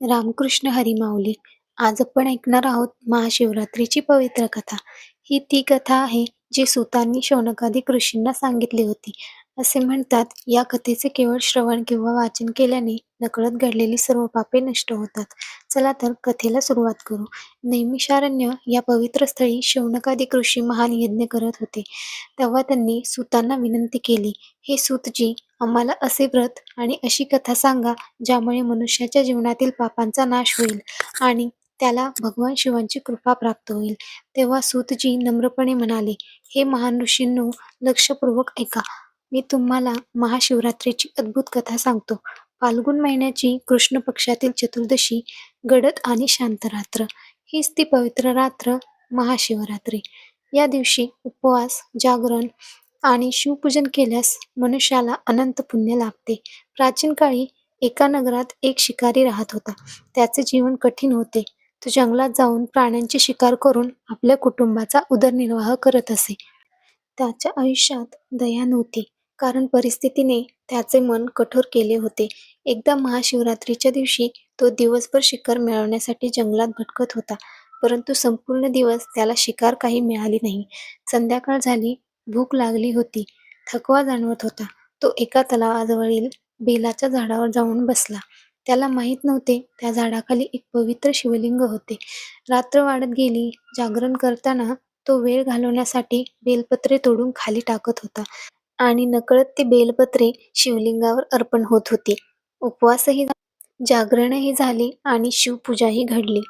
रामकृष्ण हरिमाऊली आज आपण ऐकणार आहोत महाशिवरात्रीची पवित्र कथा. ही ती कथा आहे जी सुतांनी शौनकादी ऋषींना सांगितली होती. असे म्हणतात या कथेचे केवळ श्रवण किंवा वाचन केल्याने नकळत घडलेली सर्व पापे नष्ट होतात. चला तर कथेला सुरुवात करू. नैमिषारण्य या पवित्र स्थळी शौनकादिक ऋषी महान यज्ञ करत होते. तेव्हा त्यांनी सुतांना विनंती केली हे सूतजी आम्हाला असे व्रत आणि अशी कथा सांगा ज्यामुळे मनुष्याच्या जीवनातील पापांचा नाश होईल आणि त्याला भगवान शिवांची कृपा प्राप्त होईल. तेव्हा सूतजी नम्रपणे म्हणाले हे महान ऋषींनो लक्षपूर्वक ऐका. मी तुम्हाला महाशिवरात्रीची अद्भुत कथा सांगतो. फाल्गुन महिन्याची कृष्ण पक्षातील चतुर्दशी गडद आणि शांत रात्र. हीच ती पवित्र रात्र महाशिवरात्री. या दिवशी उपवास जागरण आणि शिवपूजन केल्यास मनुष्याला अनंत पुण्य लाभते. प्राचीन काळी एका नगरात एक शिकारी राहत होता. त्याचे जीवन कठीण होते. तो जंगलात जाऊन प्राण्यांची शिकार करून आपल्या कुटुंबाचा उदरनिर्वाह करत असे. त्याच्या आयुष्यात दया नव्हती. कारण परिस्थितीने त्याचे मन कठोर केले होते. एकदा महाशिवरात्रीच्या दिवशी तो दिवसभर शिकार मिळवण्यासाठी जंगलात भटकत होता परंतु संपूर्ण दिवस त्याला शिकार काही मिळाली नाही. संध्याकाळ झाली भूक लागली होती थकवा जाणवत होता. तो एका तलावाजवळील बेलाच्या झाडावर जाऊन बसला. त्याला माहीत नव्हते त्या झाडाखाली एक पवित्र शिवलिंग होते. रात्र वाढत गेली जागरण करताना तो वेळ घालवण्यासाठी बेलपत्रे तोडून खाली टाकत होता. आणि नकळत ते बेलपत्रे शिवलिंगावर अर्पण होत होती. उपवासही जागरणही झाले आणि शिवपूजाही घडली.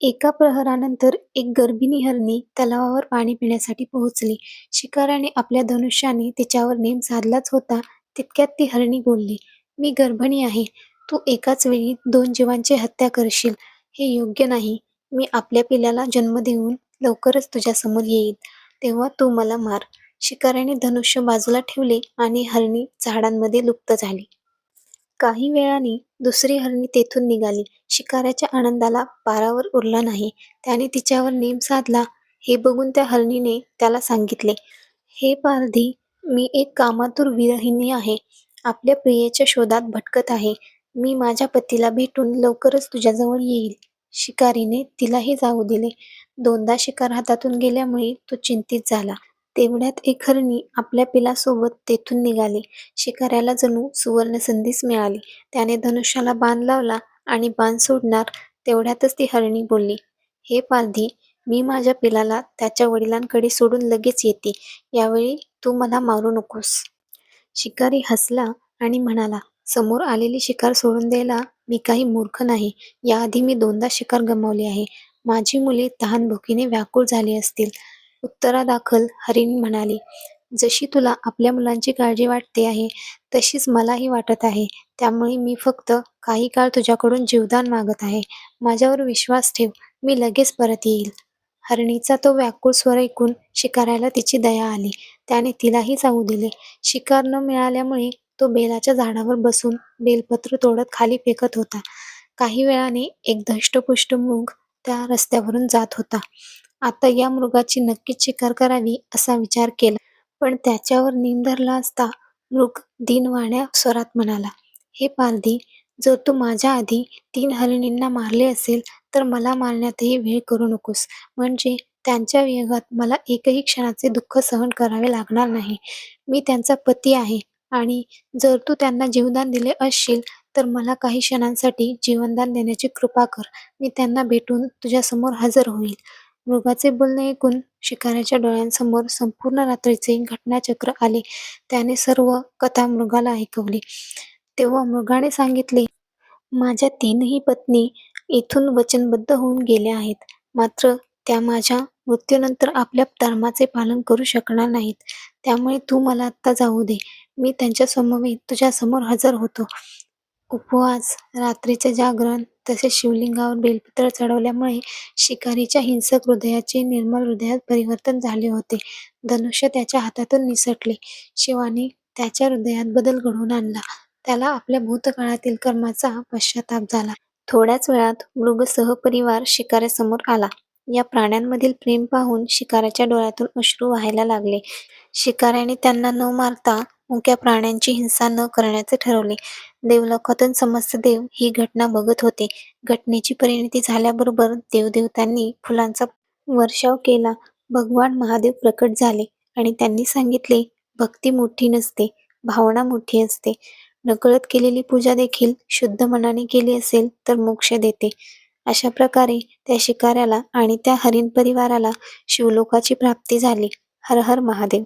एका प्रहरानंतर एक गर्भिणी हरणी तलावावर पाणी पिण्यासाठी पोहोचली. शिकाऱ्याने आपल्या धनुष्याने तिच्यावर नेम साधलाच होता. तितक्यात ती हरणी बोलली मी गर्भिणी आहे. तू एकाच वेळी दोन जीवांची हत्या करशील. हे योग्य नाही. मी आपल्या पिल्याला जन्म देऊन लवकरच तुझ्या समोर येईल तेव्हा तू मला मार. शिकाऱ्याने धनुष्य बाजूला ठेवले आणि हरणी झाडांमध्ये लुप्त झाली. काही वेळाने दुसरी हरणी तेथून निघाली. शिकाऱ्याच्या आनंदाला पारावर उरला नाही. त्याने तिच्यावर नेम साधला. हे बघून त्या हरणीने त्याला सांगितले हे पारधी मी एक कामातूर विरहिणी आहे. आपल्या प्रियेच्या शोधात भटकत आहे. मी माझ्या पतीला भेटून लवकरच तुझ्याजवळ येईल. शिकारीने तिलाही जाऊ दिले. दोनदा शिकार हातातून गेल्यामुळे तो चिंतित झाला. तेवढ्यात एक हरणी आपल्या पिलासोबत तेथून निघाली. शिकाऱ्याला जणू सुवर्ण संधीच मिळाली. त्याने धनुष्याला बाण लावला आणि बाण सोडणार तेवढ्यातच ती हरणी बोलली हे पारधी मी माझ्या पिलाला त्याच्या वडिलांकडे सोडून लगेच येते. यावेळी तू मला मारू नकोस. शिकारी हसला आणि म्हणाला समोर आलेली शिकार सोडून द्यायला मी काही मूर्ख नाही. याआधी मी दोनदा शिकार गमावली आहे. माझी मुले तहानभुकीने व्याकुळ झाली असतील. उत्तरादाखल हरिणी म्हणाली जशी तुला आपल्या मुलांची काळजी वाटते आहे तशीच मलाही वाटत आहे. त्यामुळे मी फक्त काही काळ तुझ्याकडून जीवदान मागत आहे. माझ्यावर विश्वास ठेव मी लगेच परत येईल. हरणीचा तो व्याकुळ स्वर ऐकून शिकाऱ्याला तिची दया आली. त्याने तिलाही जाऊ दिले. शिकार न मिळाल्यामुळे तो बेलाच्या झाडावर बसून बेलपत्र तोडत खाली फेकत होता. काही वेळाने एक धष्टपुष्ट मूग त्या रस्त्यावरून जात होता. आता या मृगाची नक्कीच शिकार करावी असा विचार केला. पण त्याच्यावर नेम धरला असता मृग दिनवाण्या स्वरात म्हणाला हे पारधी जर तू माझ्या आधी तीन हरिणींना मारले असेल तर मला मारण्यातही वेळ करू नकोस. म्हणजे त्यांच्या वियोगात मला एकही क्षणाचे दुःख सहन करावे लागणार नाही. मी त्यांचा पती आहे आणि जर तू त्यांना जीवदान दिले असशील तर मला काही क्षणांसाठी जीवनदान देण्याची कृपा कर. मी त्यांना भेटून तुझ्यासमोर हजर होईल. मृगाचे बोलणे ऐकून शिकाऱ्याच्या डोळ्यांसमोर संपूर्ण रात्रीचे घटनाचक्र आले. त्याने सर्व कथा मृगाला ऐकवली. तेव्हा मृगाने सांगितले माझ्या तीनही पत्नी इथून वचनबद्ध होऊन गेल्या आहेत. मात्र त्या माझ्या मृत्यूनंतर आपल्या धर्माचे पालन करू शकणार नाहीत. त्यामुळे तू मला आत्ता जाऊ दे. मी त्यांच्या समवेत तुझ्या समोर हजर होतो. उपवास रात्रीचे जागरण तसेच शिवलिंगावर बेलपत्र चढवल्यामुळे शिकारीच्या हिंसक हृदयाचे निर्मल हृदयात परिवर्तन झाले होते. धनुष्य त्याच्या हातातून निसटले. शिवाने त्याच्या हृदयात बदल घडवून आणला. त्याला आपल्या भूतकाळातील कर्माचा पश्चाताप झाला. थोड्याच वेळात मृग सहपरिवार शिकाऱ्यासमोर आला. या प्राण्यांमधील प्रेम पाहून शिकाऱ्याच्या डोळ्यातून अश्रू व्हायला लागले. शिकाऱ्याने त्यांना न मारता मुक्या प्राण्यांची हिंसा न करण्याचे ठरवले. देवलोकातून समस्त देव ही घटना बघत होते. घटनेची परिणती झाल्याबरोबर देवदेवतांनी फुलांचा वर्षाव केला. भगवान महादेव प्रकट झाले आणि त्यांनी सांगितले, भक्ती मोठी नसते, भावना मोठी असते. नकळत केलेली पूजा देखील शुद्ध मनाने केली असेल तर मोक्ष देते. अशा प्रकारे त्या शिकाऱ्याला आणि त्या हरिण परिवाराला शिवलोकाची प्राप्ती झाली. हर हर महादेव